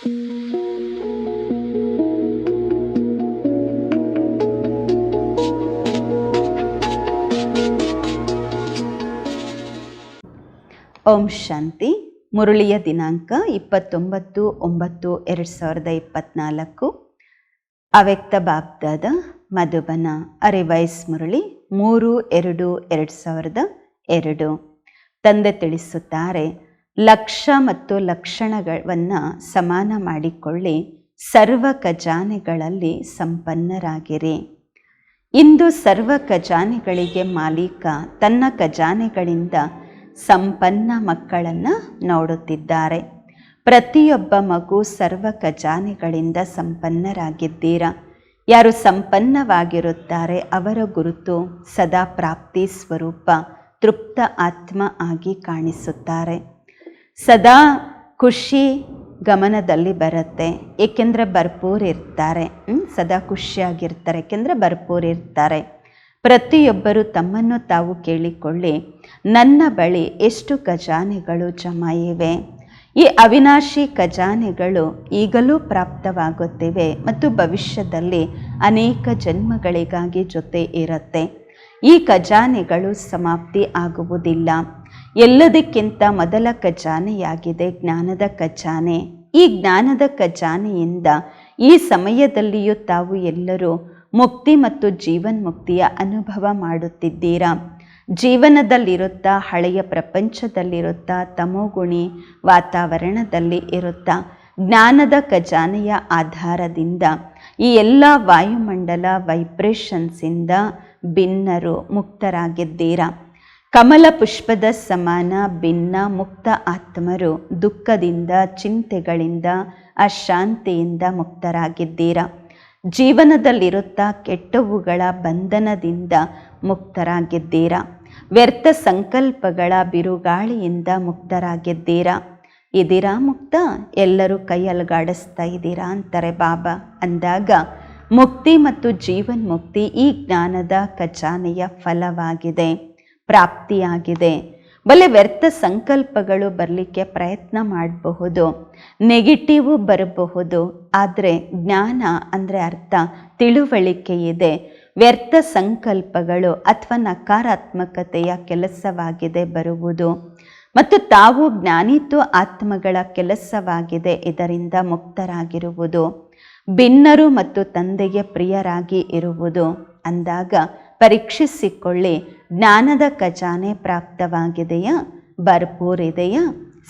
ಓಂ ಶಾಂತಿ. ಮುರುಳಿಯ ದಿನಾಂಕ ಇಪ್ಪತ್ತೊಂಬತ್ತು ಒಂಬತ್ತು ಎರಡು ಸಾವಿರದ ಇಪ್ಪತ್ನಾಲ್ಕು. ಅವ್ಯಕ್ತ ಬಾಬ್ದಾದ ಮಧುಬನ ಅರಿವೈಸ್ ಮುರಳಿ ಮೂರು ಎರಡು ಎರಡು ಸಾವಿರದ ಎರಡು. ತಂದೆ ತಿಳಿಸುತ್ತಾರೆ ಲಕ್ಷ್ಯ ಮತ್ತು ಲಕ್ಷಣಗಳನ್ನು ಸಮಾನ ಮಾಡಿಕೊಳ್ಳಿ, ಸರ್ವ ಖಜಾನೆಗಳಲ್ಲಿ ಸಂಪನ್ನರಾಗಿರಿ. ಇಂದು ಸರ್ವ ಖಜಾನೆಗಳಿಗೆ ಮಾಲೀಕ ತನ್ನ ಖಜಾನೆಗಳಿಂದ ಸಂಪನ್ನ ಮಕ್ಕಳನ್ನು ನೋಡುತ್ತಿದ್ದಾರೆ. ಪ್ರತಿಯೊಬ್ಬ ಮಗು ಸರ್ವ ಖಜಾನೆಗಳಿಂದ ಸಂಪನ್ನರಾಗಿದ್ದೀರಾ? ಯಾರು ಸಂಪನ್ನವಾಗಿರುತ್ತಾರೆ ಅವರ ಗುರುತು ಸದಾ ಪ್ರಾಪ್ತಿ ಸ್ವರೂಪ ತೃಪ್ತ ಆತ್ಮ ಆಗಿ ಕಾಣಿಸುತ್ತಾರೆ. ಸದಾ ಖುಷಿ ಗಮನದಲ್ಲಿ ಬರುತ್ತೆ. ಏಕೆಂದರೆ ಭರ್ಪೂರ್ ಇರ್ತಾರೆ. ಸದಾ ಖುಷಿಯಾಗಿರ್ತಾರೆ. ಏಕೆಂದರೆ ಭರ್ಪೂರ್ ಇರ್ತಾರೆ. ಪ್ರತಿಯೊಬ್ಬರು ತಮ್ಮನ್ನು ತಾವು ಕೇಳಿಕೊಳ್ಳಿ. ನನ್ನ ಬಳಿ ಎಷ್ಟು ಖಜಾನೆಗಳು ಜಮಾ ಇವೆ ಈ ಅವಿನಾಶಿ ಖಜಾನೆಗಳು ಈಗಲೂ ಪ್ರಾಪ್ತವಾಗುತ್ತಿವೆ ಮತ್ತು ಭವಿಷ್ಯದಲ್ಲಿ ಅನೇಕ ಜನ್ಮಗಳಿಗಾಗಿ ಜೊತೆ ಇರುತ್ತೆ. ಈ ಖಜಾನೆಗಳು ಸಮಾಪ್ತಿ ಆಗುವುದಿಲ್ಲ. ಎಲ್ಲದಕ್ಕಿಂತ ಮೊದಲ ಖಜಾನೆಯಾಗಿದೆ ಜ್ಞಾನದ ಖಜಾನೆ. ಈ ಜ್ಞಾನದ ಖಜಾನೆಯಿಂದ ಈ ಸಮಯದಲ್ಲಿಯೂ ತಾವು ಎಲ್ಲರೂ ಮುಕ್ತಿ ಮತ್ತು ಜೀವನ್ಮುಕ್ತಿಯ ಅನುಭವ ಮಾಡುತ್ತಿದ್ದೀರಾ? ಜೀವನದಲ್ಲಿರುತ್ತಾ, ಹಳೆಯ ಪ್ರಪಂಚದಲ್ಲಿರುತ್ತಾ, ತಮೋಗುಣಿ ವಾತಾವರಣದಲ್ಲಿ ಇರುತ್ತಾ, ಜ್ಞಾನದ ಖಜಾನೆಯ ಆಧಾರದಿಂದ ಈ ಎಲ್ಲ ವಾಯುಮಂಡಲ ವೈಬ್ರೇಷನ್ಸಿಂದ ಭಿನ್ನರು ಮುಕ್ತರಾಗಿದ್ದೀರಾ? ಕಮಲ ಪುಷ್ಪದ ಸಮಾನ, ಭಿನ್ನ, ಮುಕ್ತ ಆತ್ಮರು ದುಃಖದಿಂದ, ಚಿಂತೆಗಳಿಂದ, ಅಶಾಂತಿಯಿಂದ ಮುಕ್ತರಾಗಿದ್ದೀರಾ? ಜೀವನದಲ್ಲಿರುತ್ತಾ ಕೆಟ್ಟವುಗಳ ಬಂಧನದಿಂದ ಮುಕ್ತರಾಗಿದ್ದೀರಾ? ವ್ಯರ್ಥ ಸಂಕಲ್ಪಗಳ ಬಿರುಗಾಳಿಯಿಂದ ಮುಕ್ತರಾಗಿದ್ದೀರಾ? ಇದೀರಾ ಮುಕ್ತ? ಎಲ್ಲರೂ ಕೈ ಅಲುಗಾಡಿಸ್ತಾ ಇದ್ದೀರಾ ಅಂತಾರೆ ಬಾಬಾ. ಅಂದಾಗ, ಮುಕ್ತಿ ಮತ್ತು ಜೀವನ್ ಮುಕ್ತಿ ಈ ಜ್ಞಾನದ ಖಜಾನೆಯ ಫಲವಾಗಿದೆ. ಪ್ರಾಪ್ತಿಯಾಗಿದೆ. ಬಲೆ ವ್ಯರ್ಥ ಸಂಕಲ್ಪಗಳು ಬರಲಿಕ್ಕೆ ಪ್ರಯತ್ನ ಮಾಡಬಹುದು. ನೆಗೆಟಿವು ಬರಬಹುದು. ಆದರೆ ಜ್ಞಾನ ಅಂದರೆ ಅರ್ಥ ತಿಳುವಳಿಕೆ ಇದೆ. ವ್ಯರ್ಥ ಸಂಕಲ್ಪಗಳು ಅಥವಾ ನಕಾರಾತ್ಮಕತೆಯ ಕೆಲಸವಾಗಿದೆ ಬರುವುದು. ಮತ್ತು ತಾವು ಜ್ಞಾನಿತ್ವ ಆತ್ಮಗಳ ಕೆಲಸವಾಗಿದೆ ಇದರಿಂದ ಮುಕ್ತರಾಗಿರುವುದು. ಭಿನ್ನರು ಮತ್ತು ತಂದೆಗೆ ಪ್ರಿಯರಾಗಿ ಇರುವುದು. ಅಂದಾಗ ಪರೀಕ್ಷಿಸಿಕೊಳ್ಳಿ. ಜ್ಞಾನದ ಖಜಾನೆ ಪ್ರಾಪ್ತವಾಗಿದೆಯಾ? ಭರ್ಪೂರ್ ಇದೆಯಾ?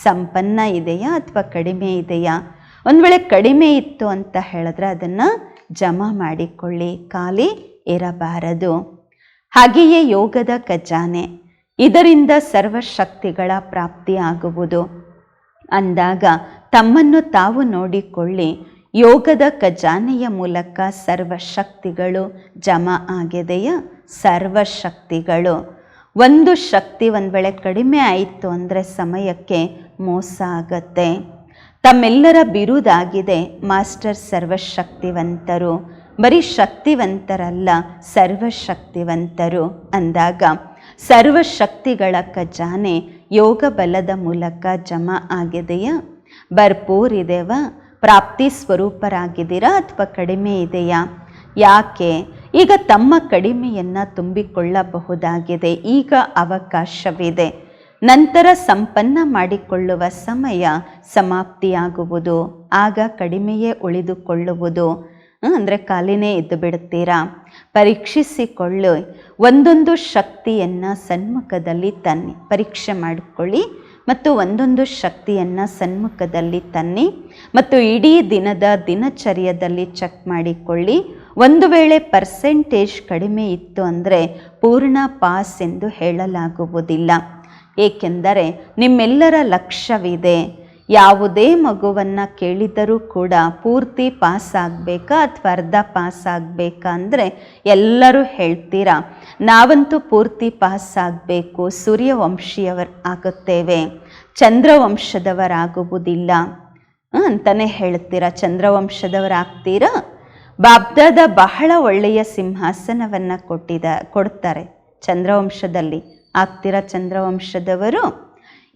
ಸಂಪನ್ನ ಇದೆಯಾ ಅಥವಾ ಕಡಿಮೆ ಇದೆಯಾ? ಒಂದು ವೇಳೆ ಕಡಿಮೆ ಇತ್ತು ಅಂತ ಹೇಳಿದ್ರೆ ಅದನ್ನು ಜಮಾ ಮಾಡಿಕೊಳ್ಳಿ. ಖಾಲಿ ಇರಬಾರದು. ಹಾಗೆಯೇ ಯೋಗದ ಖಜಾನೆ. ಇದರಿಂದ ಸರ್ವಶಕ್ತಿಗಳ ಪ್ರಾಪ್ತಿಯಾಗುವುದು ಅಂದಾಗ ತಮ್ಮನ್ನು ತಾವು ನೋಡಿಕೊಳ್ಳಿ. ಯೋಗದ ಖಜಾನೆಯ ಮೂಲಕ ಸರ್ವಶಕ್ತಿಗಳು ಜಮಾ ಆಗಿದೆಯಾ? ಸರ್ವಶಕ್ತಿಗಳು. ಒಂದು ಶಕ್ತಿ ಒಂದು ವೇಳೆ ಕಡಿಮೆ ಆಯಿತು ಅಂದರೆ ಸಮಯಕ್ಕೆ ಮೋಸ ಆಗತ್ತೆ. ತಮ್ಮೆಲ್ಲರ ಬಿರುದಾಗಿದೆ ಮಾಸ್ಟರ್ ಸರ್ವಶಕ್ತಿವಂತರು. ಬರೀ ಶಕ್ತಿವಂತರಲ್ಲ, ಸರ್ವಶಕ್ತಿವಂತರು ಅಂದಾಗ ಸರ್ವಶಕ್ತಿಗಳ ಖಜಾನೆ ಯೋಗ ಬಲದ ಮೂಲಕ ಜಮಾ ಆಗಿದೆಯಾ? ಭರ್ಪೂರ್ ಇದೆವಾ? ಪ್ರಾಪ್ತಿ ಸ್ವರೂಪರಾಗಿದ್ದೀರಾ ಅಥವಾ ಕಡಿಮೆ ಇದೆಯಾ? ಯಾಕೆ? ಈಗ ತಮ್ಮ ಕಡಿಮೆಯನ್ನು ತುಂಬಿಕೊಳ್ಳಬಹುದಾಗಿದೆ. ಈಗ ಅವಕಾಶವಿದೆ. ನಂತರ ಸಂಪನ್ನ ಮಾಡಿಕೊಳ್ಳುವ ಸಮಯ ಸಮಾಪ್ತಿಯಾಗುವುದು. ಆಗ ಕಡಿಮೆಯೇ ಉಳಿದುಕೊಳ್ಳುವುದು. ಅಂದರೆ ಕಾಲಿನೇ ಎದ್ದು ಬಿಡುತ್ತೀರಾ? ಪರೀಕ್ಷಿಸಿಕೊಳ್ಳಿ. ಒಂದೊಂದು ಶಕ್ತಿಯನ್ನು ಸನ್ಮುಖದಲ್ಲಿ ತನ್ನಿ ಪರೀಕ್ಷೆ ಮಾಡಿಕೊಳ್ಳಿ. ಮತ್ತು ಒಂದೊಂದು ಶಕ್ತಿಯನ್ನು ಸನ್ಮುಖದಲ್ಲಿ ತನ್ನಿ. ಮತ್ತು ಇಡೀ ದಿನದ ದಿನಚರ್ಯದಲ್ಲಿ ಚೆಕ್ ಮಾಡಿಕೊಳ್ಳಿ. ಒಂದು ವೇಳೆ ಪರ್ಸೆಂಟೇಜ್ ಕಡಿಮೆ ಇತ್ತು ಅಂದರೆ ಪೂರ್ಣ ಪಾಸ್ ಎಂದು ಹೇಳಲಾಗುವುದಿಲ್ಲ. ಏಕೆಂದರೆ ನಿಮ್ಮೆಲ್ಲರ ಲಕ್ಷ್ಯವಿದೆ. ಯಾವುದೇ ಮಗುವನ್ನು ಕೇಳಿದರೂ ಕೂಡ ಪೂರ್ತಿ ಪಾಸ್ ಆಗಬೇಕಾ ಅಥವಾ ಅರ್ಧ ಪಾಸ್ ಆಗಬೇಕಾ ಅಂದರೆ ಎಲ್ಲರೂ ಹೇಳ್ತೀರಾ, ನಾವಂತೂ ಪೂರ್ತಿ ಪಾಸ್ ಆಗಬೇಕು, ಸೂರ್ಯವಂಶಿಯವರ್ ಆಗುತ್ತೇವೆ, ಚಂದ್ರವಂಶದವರಾಗುವುದಿಲ್ಲ ಅಂತಲೇ ಹೇಳ್ತೀರಾ, ಚಂದ್ರವಂಶದವರಾಗ್ತೀರಾ? ಬಾಬ್ದಾದ ಬಹಳ ಒಳ್ಳೆಯ ಸಿಂಹಾಸನವನ್ನು ಕೊಟ್ಟಿದ, ಕೊಡ್ತಾರೆ. ಚಂದ್ರವಂಶದಲ್ಲಿ ಆಗ್ತೀರಾ ಚಂದ್ರವಂಶದವರು?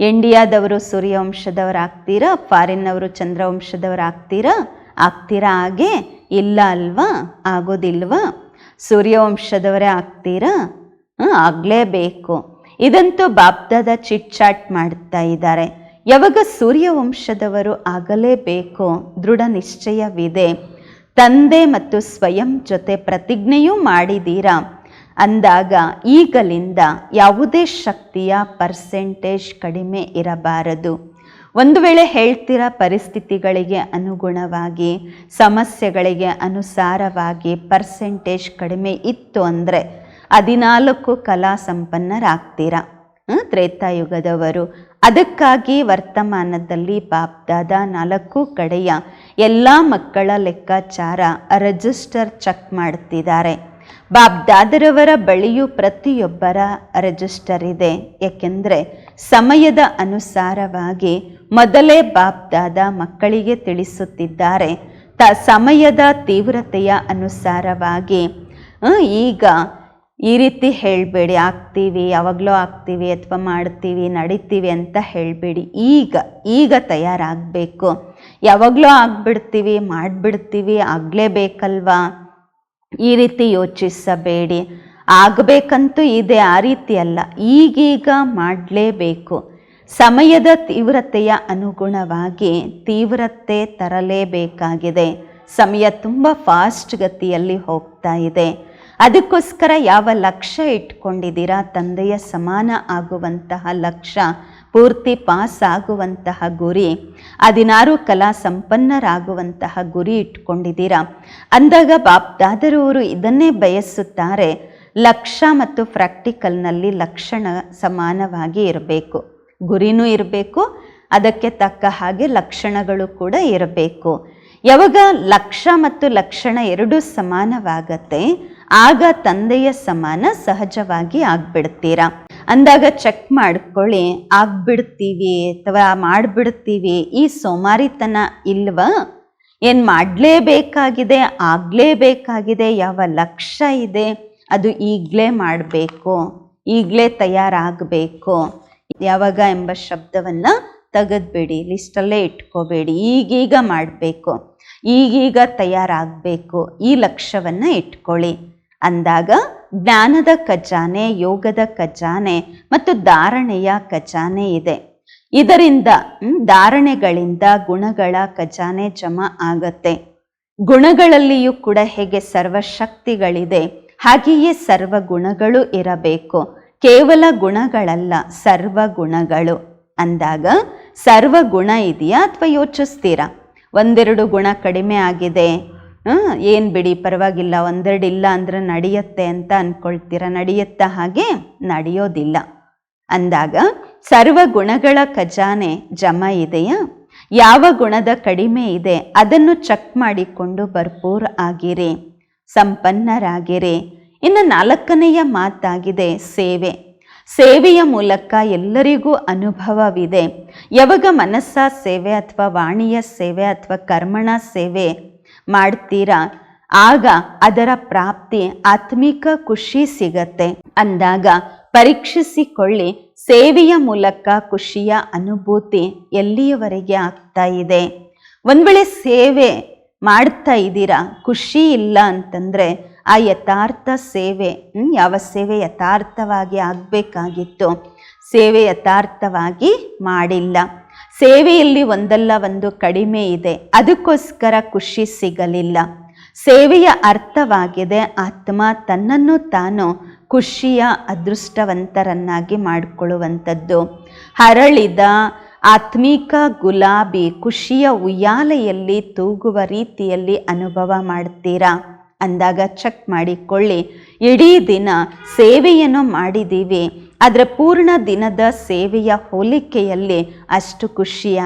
ಇಂಡಿಯಾದವರು ಫಾರಿನ್ ಫಾರಿನ್ನವರು ಚಂದ್ರವಂಶದವರು ಆಗ್ತೀರಾ ಹಾಗೆ? ಇಲ್ಲ ಅಲ್ವಾ? ಆಗೋದಿಲ್ವಾ? ಸೂರ್ಯವಂಶದವರೇ ಆಗ್ತೀರಾ? ಆಗ್ಲೇಬೇಕು. ಇದಂತೂ ಬಾಬ್ದಾದ ಚಿಟ್ ಚಾಟ್ ಮಾಡ್ತಾ ಇದ್ದಾರೆ. ಯಾವಾಗ ಸೂರ್ಯವಂಶದವರು ಆಗಲೇಬೇಕು? ದೃಢ ನಿಶ್ಚಯವಿದೆ. ತಂದೆ ಮತ್ತು ಸ್ವಯಂ ಜೊತೆ ಪ್ರತಿಜ್ಞೆಯೂ ಮಾಡಿದ್ದೀರಾ ಅಂದಾಗ ಈಗಲಿಂದ ಯಾವುದೇ ಶಕ್ತಿಯ ಪರ್ಸೆಂಟೇಜ್ ಕಡಿಮೆ ಇರಬಾರದು. ಒಂದು ವೇಳೆ ಹೇಳ್ತೀರಾ ಪರಿಸ್ಥಿತಿಗಳಿಗೆ ಅನುಗುಣವಾಗಿ, ಸಮಸ್ಯೆಗಳಿಗೆ ಅನುಸಾರವಾಗಿ ಪರ್ಸೆಂಟೇಜ್ ಕಡಿಮೆ ಇತ್ತು ಅಂದರೆ ಹದಿನಾಲ್ಕು ಕಲಾ ಸಂಪನ್ನರಾಗ್ತೀರಾ? ತ್ರೇತಾಯುಗದವರು. ಅದಕ್ಕಾಗಿ ವರ್ತಮಾನದಲ್ಲಿ ಬಾಪ್ದಾದ ನಾಲ್ಕು ಕಡೆಯ ಎಲ್ಲ ಮಕ್ಕಳ ಲೆಕ್ಕಾಚಾರ ರಿಜಿಸ್ಟರ್ ಚೆಕ್ ಮಾಡ್ತಿದ್ದಾರೆ. ಬಾಬ್ದಾದರವರ ಬಳಿಯೂ ಪ್ರತಿಯೊಬ್ಬರ ರಿಜಿಸ್ಟರ್ ಇದೆ. ಏಕೆಂದರೆ ಸಮಯದ ಅನುಸಾರವಾಗಿ ಮೊದಲೇ ಬಾಬ್ದಾದ ಮಕ್ಕಳಿಗೆ ತಿಳಿಸುತ್ತಿದ್ದಾರೆ. ತ ಸಮಯದ ತೀವ್ರತೆಯ ಅನುಸಾರವಾಗಿ ಈಗ ಈ ರೀತಿ ಹೇಳಬೇಡಿ, ಆಗ್ತೀವಿ, ಯಾವಾಗಲೂ ಆಗ್ತೀವಿ, ಅಥವಾ ಮಾಡ್ತೀವಿ, ನಡಿತೀವಿ ಅಂತ ಹೇಳಬೇಡಿ. ಈಗ ಈಗ ತಯಾರಾಗಬೇಕು. ಯಾವಾಗಲೂ ಆಗ್ಬಿಡ್ತೀವಿ, ಮಾಡಿಬಿಡ್ತೀವಿ, ಆಗಲೇಬೇಕಲ್ವಾ? ಈ ರೀತಿ ಯೋಚಿಸಬೇಡಿ. ಆಗಬೇಕಂತೂ ಇದೆ, ಆ ರೀತಿ ಅಲ್ಲ. ಈಗೀಗ ಮಾಡಲೇಬೇಕು. ಸಮಯದ ತೀವ್ರತೆಯ ಅನುಗುಣವಾಗಿ ತೀವ್ರತೆ ತರಲೇಬೇಕಾಗಿದೆ. ಸಮಯ ತುಂಬ ಫಾಸ್ಟ್ ಗತಿಯಲ್ಲಿ ಹೋಗ್ತಾ ಇದೆ. ಅದಕ್ಕೋಸ್ಕರ ಯಾವ ಲಕ್ಷ್ಯ ಇಟ್ಕೊಂಡಿದ್ದೀರಾ? ತಂದೆಯ ಸಮಾನ ಆಗುವಂತಹ ಲಕ್ಷ್ಯ ಪೂರ್ತಿ ಪಾಸ್ ಆಗುವಂತಹ ಗುರಿ, ಹದಿನಾರು ಕಲಾ ಸಂಪನ್ನರಾಗುವಂತಹ ಗುರಿ ಇಟ್ಕೊಂಡಿದ್ದೀರಾ? ಅಂದಾಗ ಬಾಪ್ದಾದರವರು ಇದನ್ನೇ ಬಯಸುತ್ತಾರೆ, ಲಕ್ಷ ಮತ್ತು ಪ್ರಾಕ್ಟಿಕಲ್ನಲ್ಲಿ ಲಕ್ಷಣ ಸಮಾನವಾಗಿ ಇರಬೇಕು. ಗುರಿನೂ ಇರಬೇಕು, ಅದಕ್ಕೆ ತಕ್ಕ ಹಾಗೆ ಲಕ್ಷಣಗಳು ಕೂಡ ಇರಬೇಕು. ಯಾವಾಗ ಲಕ್ಷ ಮತ್ತು ಲಕ್ಷಣ ಎರಡೂ ಸಮಾನವಾಗತ್ತೆ, ಆಗ ತಂದೆಯ ಸಮಾನ ಸಹಜವಾಗಿ ಆಗ್ಬಿಡ್ತೀರಾ? ಅಂದಾಗ ಚೆಕ್ ಮಾಡ್ಕೊಳ್ಳಿ, ಆಗ್ಬಿಡ್ತೀವಿ, ಅಥವಾ ಮಾಡಿಬಿಡ್ತೀವಿ, ಈ ಸೋಮಾರಿತನ ಇಲ್ವ? ಏನು ಮಾಡಲೇಬೇಕಾಗಿದೆ, ಆಗಲೇಬೇಕಾಗಿದೆ, ಯಾವ ಲಕ್ಷ್ಯ ಇದೆ, ಅದು ಈಗಲೇ ಮಾಡಬೇಕು, ಈಗಲೇ ತಯಾರಾಗಬೇಕು. ಯಾವಾಗ ಎಂಬ ಶಬ್ದವನ್ನು ತೆಗೆದ್ಬೇಡಿ ಲಿಸ್ಟಲ್ಲೇ ಇಟ್ಕೋಬೇಡಿ, ಈಗೀಗ ಮಾಡಬೇಕು, ಈಗೀಗ ತಯಾರಾಗಬೇಕು, ಈ ಲಕ್ಷ್ಯವನ್ನು ಇಟ್ಕೊಳ್ಳಿ. ಅಂದಾಗ ಜ್ಞಾನದ ಖಜಾನೆ, ಯೋಗದ ಖಜಾನೆ ಮತ್ತು ಧಾರಣೆಯ ಖಜಾನೆ ಇದೆ. ಇದರಿಂದ ಧಾರಣೆಗಳಿಂದ ಗುಣಗಳ ಖಜಾನೆ ಜಮಾ ಆಗತ್ತೆ. ಗುಣಗಳಲ್ಲಿಯೂ ಕೂಡ ಹೇಗೆ ಸರ್ವಶಕ್ತಿಗಳಿದೆ, ಹಾಗೆಯೇ ಸರ್ವ ಗುಣಗಳು ಇರಬೇಕು. ಕೇವಲ ಗುಣಗಳಲ್ಲ ಸರ್ವ ಗುಣಗಳು ಅಂದಾಗ ಸರ್ವ ಗುಣ ಇದೆಯಾ ಅಥವಾ ಯೋಚಿಸ್ತೀರಾ ಒಂದೆರಡು ಗುಣ ಕಡಿಮೆ ಆಗಿದೆ ಏನು ಬಿಡಿ, ಪರವಾಗಿಲ್ಲ ಒಂದೆರಡು ಇಲ್ಲ ಅಂದ್ರೆ ನಡೆಯುತ್ತೆ ಅಂತ ಅಂದ್ಕೊಳ್ತೀರ ನಡೆಯುತ್ತಾ ಹಾಗೆ ನಡೆಯೋದಿಲ್ಲ. ಅಂದಾಗ, ಸರ್ವ ಗುಣಗಳ ಖಜಾನೆ ಜಮ ಇದೆಯಾ? ಯಾವ ಗುಣದ ಕಡಿಮೆ ಇದೆ? ಅದನ್ನು ಚೆಕ್ ಮಾಡಿಕೊಂಡು ಭರ್ಪೂರ್ ಆಗಿರಿ, ಸಂಪನ್ನರಾಗಿರಿ. ಇನ್ನು ನಾಲ್ಕನೆಯ ಮಾತಾಗಿದೆ ಸೇವೆ. ಸೇವೆಯ ಮೂಲಕ ಎಲ್ಲರಿಗೂ ಅನುಭವವಿದೆ. ಯಾವಾಗ ಮನಸ್ಸ ಸೇವೆ ಅಥವಾ ವಾಣಿಯ ಸೇವೆ ಅಥವಾ ಕರ್ಮಣ ಸೇವೆ ಮಾಡ್ತೀರಾ? ಆಗ ಅದರ ಪ್ರಾಪ್ತಿ ಆತ್ಮಿಕ ಖುಷಿ ಸಿಗತ್ತೆ. ಅಂದಾಗ ಪರೀಕ್ಷಿಸಿಕೊಳ್ಳಿ, ಸೇವೆಯ ಮೂಲಕ ಖುಷಿಯ ಅನುಭೂತಿ ಎಲ್ಲಿಯವರೆಗೆ ಆಗ್ತಾ ಇದೆ? ಒಂದು ವೇಳೆ ಸೇವೆ ಮಾಡ್ತಾ ಇದ್ದೀರಾ? ಖುಷಿ ಇಲ್ಲ ಅಂತಂದರೆ ಆ ಯಥಾರ್ಥ ಸೇವೆ ಯಾವ ಸೇವೆ ಯಥಾರ್ಥವಾಗಿ ಆಗಬೇಕಾಗಿತ್ತು? ಸೇವೆ ಯಥಾರ್ಥವಾಗಿ ಮಾಡಿಲ್ಲ. ಸೇವೆಯಲ್ಲಿ ಒಂದಲ್ಲ, ಒಂದು ಕಡಿಮೆ ಇದೆ. ಅದಕ್ಕೋಸ್ಕರ ಖುಷಿ ಸಿಗಲಿಲ್ಲ. ಸೇವೆಯ ಅರ್ಥವಾಗಿದೆ, ಆತ್ಮ ತನ್ನನ್ನು ತಾನು ಖುಷಿಯ ಅದೃಷ್ಟವಂತರನ್ನಾಗಿ ಮಾಡಿಕೊಳ್ಳುವಂಥದ್ದು. ಹರಳಿದ ಆತ್ಮಿಕ ಗುಲಾಬಿ ಖುಷಿಯ ಉಯ್ಯಾಲೆಯಲ್ಲಿ ತೂಗುವ ರೀತಿಯಲ್ಲಿ ಅನುಭವ ಮಾಡ್ತೀರಾ? ಅಂದಾಗ ಚೆಕ್ ಮಾಡಿಕೊಳ್ಳಿ. ಇಡೀ ದಿನ ಸೇವೆಯನ್ನು ಮಾಡಿದ್ದೀವಿ. ಅದರ ಪೂರ್ಣ ದಿನದ ಸೇವೆಯ ಹೋಲಿಕೆಯಲ್ಲಿ ಅಷ್ಟು ಖುಷಿ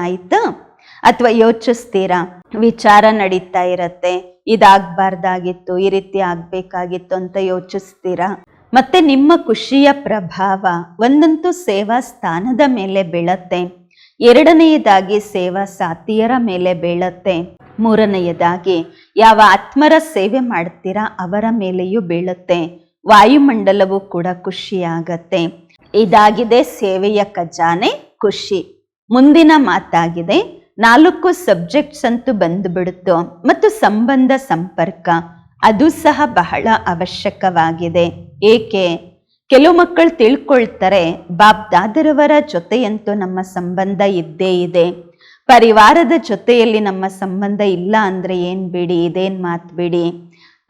ಅಥವಾ ಯೋಚಿಸ್ತೀರಾ? ವಿಚಾರ ನಡೀತಾ ಇರತ್ತೆ. ಇದಾಗಬಾರ್ದಾಗಿತ್ತು, ಈ ರೀತಿ ಆಗಬೇಕಾಗಿತ್ತು ಅಂತ ಯೋಚಿಸ್ತೀರಾ? ಮತ್ತೆ ನಿಮ್ಮ ಖುಷಿಯ ಪ್ರಭಾವ ಒಂದಂತೂ ಸೇವಾ ಸ್ಥಾನದ ಮೇಲೆ ಬೀಳತ್ತೆ. ಎರಡನೆಯದಾಗಿ ಸೇವಾ ಸಾತಿಯರ ಮೇಲೆ ಬೀಳತ್ತೆ. ಮೂರನೆಯದಾಗಿ ಯಾವ ಆತ್ಮರ ಸೇವೆ ಮಾಡ್ತೀರಾ ಅವರ ಮೇಲೆಯೂ ಬೀಳುತ್ತೆ. ವಾಯುಮಂಡಲವು ಕೂಡ ಖುಷಿಯಾಗತ್ತೆ. ಇದಾಗಿದೆ ಸೇವೆಯ ಖಜಾನೆ ಖುಷಿ. ಮುಂದಿನ ಮಾತಾಗಿದೆ, ನಾಲ್ಕು ಸಬ್ಜೆಕ್ಟ್ಸ್ ಅಂತೂ ಬಂದುಬಿಡುತ್ತೋ. ಮತ್ತು ಸಂಬಂಧ ಸಂಪರ್ಕ, ಅದು ಸಹ ಬಹಳ ಅವಶ್ಯಕವಾಗಿದೆ. ಏಕೆ? ಕೆಲವು ಮಕ್ಕಳು ತಿಳ್ಕೊಳ್ತಾರೆ ಬಾಬ್ ದಾದರವರ ಜೊತೆಯಂತೂ ನಮ್ಮ ಸಂಬಂಧ ಇದ್ದೇ ಇದೆ. ಪರಿವಾರದ ಜೊತೆಯಲ್ಲಿ ನಮ್ಮ ಸಂಬಂಧ ಇಲ್ಲ ಅಂದರೆ ಏನು ಬಿಡಿ, ಇದೇನು ಮಾತು ಬಿಡಿ?